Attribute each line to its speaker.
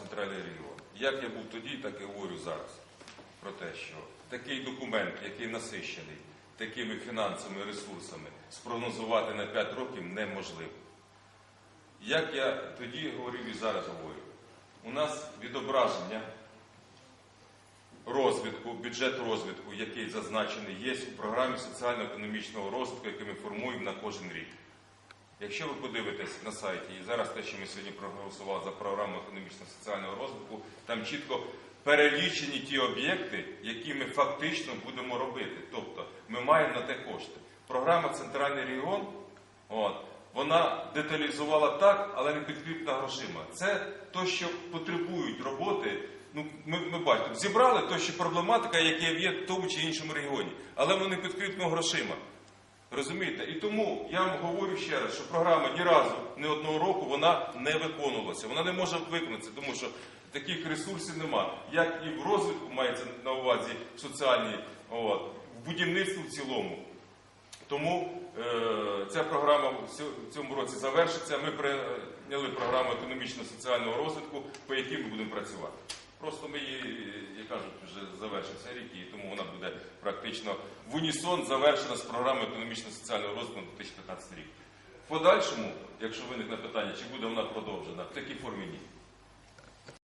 Speaker 1: Центральний регіон. Як я був тоді, так і говорю зараз. Про те, що такий документ, який насищений такими фінансовими ресурсами, спрогнозувати на 5 років неможливо. Як я тоді говорив і зараз говорю, у нас відображення розвитку, бюджету розвитку, який зазначений, є у програмі соціально-економічного розвитку, який ми формуємо на кожен рік. Якщо ви подивитесь на сайті, і зараз те, що ми сьогодні проголосували за програму економічно-соціального розвитку, там чітко перелічені ті об'єкти, які ми фактично будемо робити. Тобто ми маємо на те кошти. Програма Центральний регіон, от, вона деталізувала так, але не підкріплена грошима. Це то, що потребують роботи. Ну, ми, ми бачимо, зібрали то, що проблематика, яка є в тому чи іншому регіоні, але воно не підкріплено грошима. Розумієте? І тому я вам говорю ще раз, що програма ні разу, ні одного року вона не виконувалася. Вона не може виконатися, тому що таких ресурсів нема. Як і в розвитку мається на увазі соціальній, от, в будівництві в цілому. Тому е, ця програма в цьому році завершиться. Ми прийняли програму економічно-соціального розвитку, по якій ми будемо працювати. Просто ми її, як кажуть, вже завершився рік, і тому вона буде практично в унісон завершена з програмою економічно-соціального розвитку на 2015 рік. В подальшому, якщо виникне питання, чи буде вона продовжена, ні.